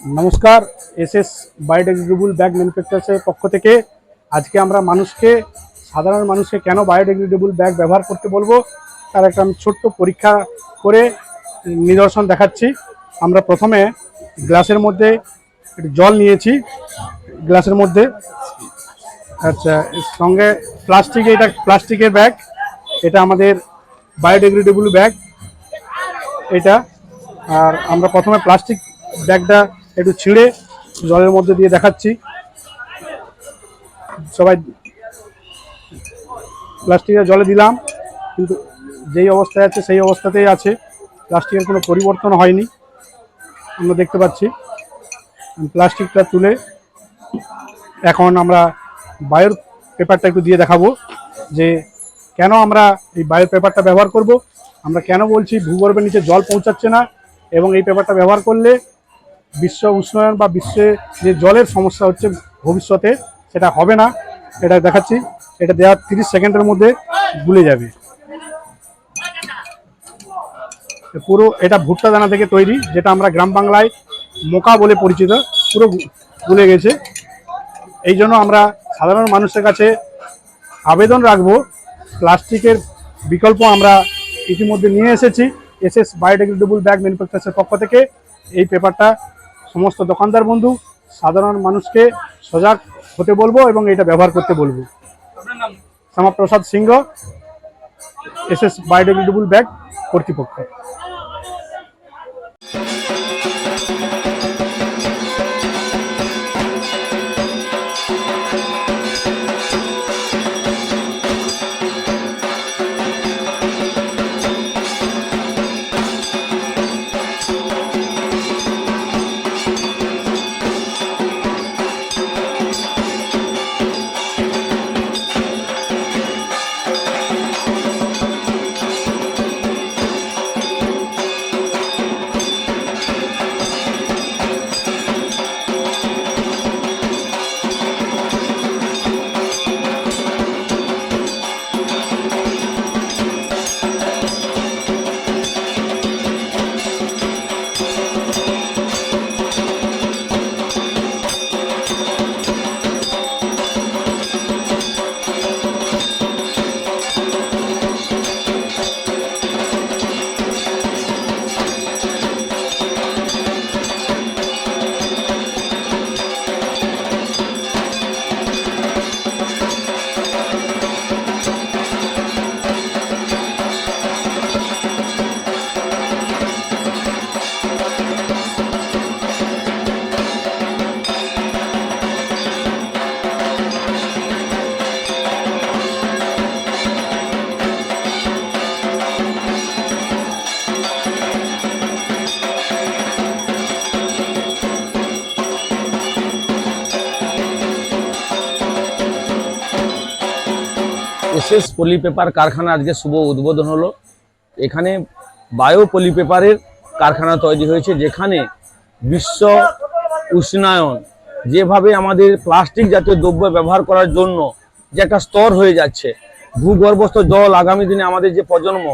নমস্কার S S biodegradable bag ম্যানুফ্যাকচার্সের পক্ষ থেকে আজকে আমরা মানুষকে, সাধারণ মানুষকে কেন বায়োডিগ্রেডেবল ব্যাগ ব্যবহার করতে বলব, তার একটা আমি ছোট্ট পরীক্ষা করে নিদর্শন দেখাচ্ছি। আমরা প্রথমে গ্লাসের মধ্যে জল নিয়েছি, গ্লাসের মধ্যে। আচ্ছা সঙ্গে প্লাস্টিক, এটা প্লাস্টিকের ব্যাগ, এটা আমাদের বায়োডিগ্রেডেবল ব্যাগ, এটা। আর আমরা প্রথমে প্লাস্টিক ব্যাগটা একটু ছিঁড়ে জলের মধ্যে দিয়ে দেখাচ্ছি। সবাই প্লাস্টিকের জলে দিলাম, কিন্তু যেই অবস্থায় আছে সেই অবস্থাতেই আছে। প্লাস্টিকের কোনো পরিবর্তন হয়নি, আমরা দেখতে পাচ্ছি। প্লাস্টিকটা তুলে এখন আমরা বায়োর পেপারটা একটু দিয়ে দেখাবো যে কেন আমরা এই বায়ো পেপারটা ব্যবহার করব। আমরা কেন বলছি ভূগর্ভের নিচে জল পৌঁছাচ্ছে না এবং এই পেপারটা ব্যবহার করলে বিশ্ব উষ্ণায়ন বা বিশ্বে যে জলের সমস্যা হচ্ছে ভবিষ্যতে, সেটা হবে না। এটা দেখাচ্ছি। এটা দেওয়ার তিরিশ সেকেন্ডের মধ্যে গুলে যাবে। পুরো এটা ভুট্টা দানা থেকে তৈরি, যেটা আমরা গ্রাম বাংলায় মোকা বলে পরিচিত, পুরো গুলে গেছে। এই জন্য আমরা সাধারণ মানুষের কাছে আবেদন রাখব, প্লাস্টিকের বিকল্প আমরা ইতিমধ্যে নিয়ে এসেছি। এসএস এস বায়োডিগ্রেডেবল ব্যাগ ম্যানুফ্যাকচার্সের পক্ষ থেকে এই পেপারটা সমস্ত দোকানদার বন্ধু সাধারণ মানুষকে সজাগ হতে বলব এবং এটা ব্যবহার করতে বলব। Shyamaprasad Singha S S biodegradable bag কর্তৃপক্ষ। এসএস পলি পেপার কারখানা আজকে শুভ উদ্বোধন হলো। এখানে বায়ো পলি পেপারের কারখানা তৈরি হয়েছে, যেখানে বিশ্ব উষ্ণায়ন, যেভাবে আমাদের প্লাস্টিক জাতীয় দ্রব্য ব্যবহার করার জন্য যে একটা স্তর হয়ে যাচ্ছে, ভূগর্ভস্থ জল আগামী দিনে আমাদের যে প্রজন্ম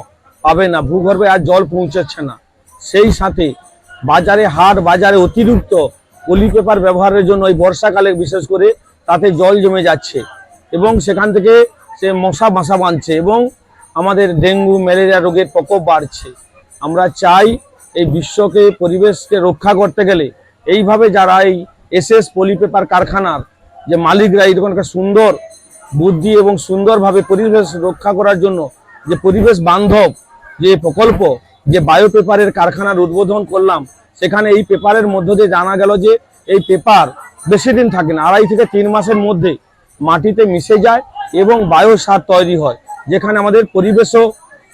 পাবে না, ভূগর্ভে আর জল পৌঁছাচ্ছে না। সেই সাথে বাজারে হাট, বাজারে অতিরিক্ত পলি পেপার ব্যবহারের জন্য এই বর্ষাকালে বিশেষ করে তাতে জল জমে যাচ্ছে এবং সেখান থেকে সে মশা বাসা বাঁধছে এবং আমাদের ডেঙ্গু, ম্যালেরিয়া রোগের প্রকোপ বাড়ছে। আমরা চাই এই বিশ্বকে, পরিবেশকে রক্ষা করতে গেলে এইভাবে যারা এই এসএস পলি পেপার কারখানার যে মালিকরা এরকম একটা সুন্দর বুদ্ধি এবং সুন্দরভাবে পরিবেশ রক্ষা করার জন্য যে পরিবেশ বান্ধব, যে প্রকল্প, যে বায়ো পেপারের কারখানার উদ্বোধন করলাম, সেখানে এই পেপারের মধ্য দিয়ে জানা গেল যে এই পেপার বেশি দিন থাকে না, আড়াই থেকে তিন মাসের মধ্যে মাটিতে মিশে যায় এবং বায়ো সার তৈরি হয়। যেখানে আমাদের পরিবেশও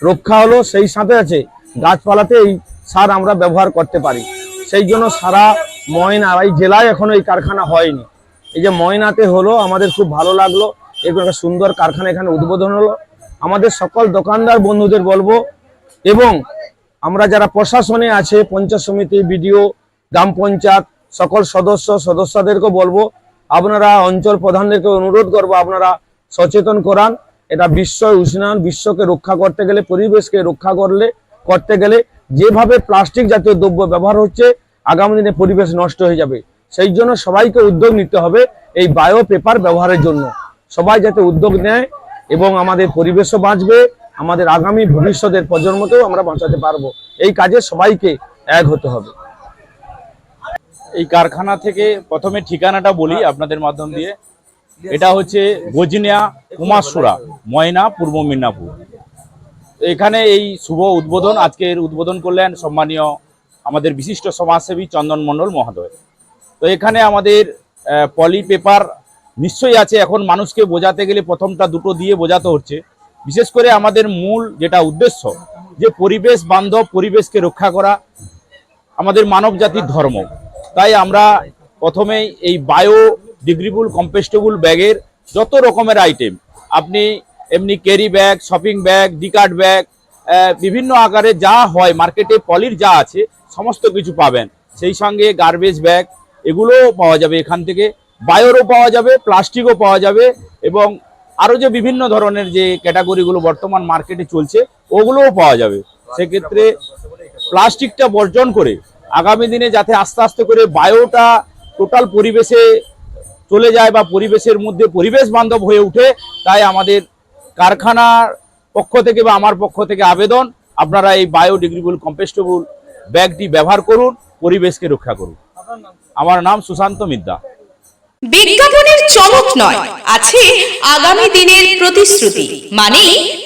রক্ষা হলো, সেই সাথে আছে গাছপালাতে এই সার আমরা ব্যবহার করতে পারি। সেই জন্য সারা ময়না এই জেলায় এখনও এই কারখানা হয়নি। এই যে ময়নাতে হলো, আমাদের খুব ভালো লাগল। এরকম একটা সুন্দর কারখানা এখানে উদ্বোধন হলো। আমাদের সকল দোকানদার বন্ধুদের বলব, এবং আমরা যারা প্রশাসনে আছে, পঞ্চায়েত সমিতি, বিডিও, গ্রাম পঞ্চায়েত, সকল সদস্য সদস্যদেরকে বলব, আপনারা অঞ্চল প্রধানদেরকে অনুরোধ করব, আপনারা সচেতন করান। এটা বিশ্ব উষ্ণায়ন, বিশ্বকে রক্ষা করতে গেলে, পরিবেশকে রক্ষা করলে, করতে গেলে যেভাবে প্লাস্টিক জাতীয় দ্রব্য ব্যবহার হচ্ছে, আগামী দিনে পরিবেশ নষ্ট হয়ে যাবে। সেই জন্য সবাইকে উদ্যোগ নিতে হবে এই বায়ো পেপার ব্যবহারের জন্য। সবাই যাতে উদ্যোগ নেয় এবং আমাদের পরিবেশও বাঁচবে, আমাদের আগামী ভবিষ্যতের প্রজন্মকেও আমরা বাঁচাতে পারব। এই কাজে সবাইকে এক হতে হবে। এই কারখানা থেকে প্রথমে ঠিকানাটা বলি আপনাদের মাধ্যম দিয়ে। এটা হচ্ছে গজিনিয়া কুমারসুরা ময়না, পূর্ব মিদনাপুর এখানে এই শুভ উদ্বোধন, আজকের উদ্বোধন করলেন সম্মানীয় আমাদের বিশিষ্ট সমাজসেবী চন্দন মণ্ডল মহোদয়। তো এখানে আমাদের পলি পেপার নিশ্চয়ই আছে, এখন মানুষকে বোঝাতে গেলে প্রথমটা দুটো দিয়ে বোঝাতে হচ্ছে। বিশেষ করে আমাদের মূল যেটা উদ্দেশ্য, যে পরিবেশ বান্ধব, পরিবেশকে রক্ষা করা আমাদের মানব জাতির ধর্ম। তাই আমরা প্রথমেই এই বায়ো ডিগ্রিবল কম্পোস্টেবল ব্যাগের যত রকমের আইটেম আপনি এমনি ক্যারি ব্যাগ শপিং ব্যাগ ডিকার্ড ব্যাগ বিভিন্ন আকারে যা হয় মার্কেটে পলির যা আছে, সমস্ত কিছু পাবেন। সেই সঙ্গে গার্বেজ ব্যাগ এগুলোও পাওয়া যাবে এখান থেকে। বায়োরও পাওয়া যাবে প্লাস্টিকও পাওয়া যাবে এবং আরও যে বিভিন্ন ধরনের যে ক্যাটাগরিগুলো বর্তমান মার্কেটে চলছে, ওগুলোও পাওয়া যাবে। সেক্ষেত্রে প্লাস্টিকটা বর্জন করে আগামী দিনে যাতে আস্তে আস্তে করে বায়োটা টোটাল পরিবেশে চলে যায় বা পরিবেশের মধ্যে পরিবেশ বান্ধব হয়ে ওঠে, তাই আমাদের কারখানার পক্ষ থেকে বা আমার পক্ষ থেকে আবেদন, আপনারা এই বায়োডিগ্রেডেবল কম্পোস্টেবল ব্যাগটি ব্যবহার করুন, পরিবেশকে রক্ষা করুন। আমার নাম সুশান্ত মিদ্যা বিজ্ঞাপনের চমক নয়, আছে আগামী দিনের প্রতিশ্রুতি মানে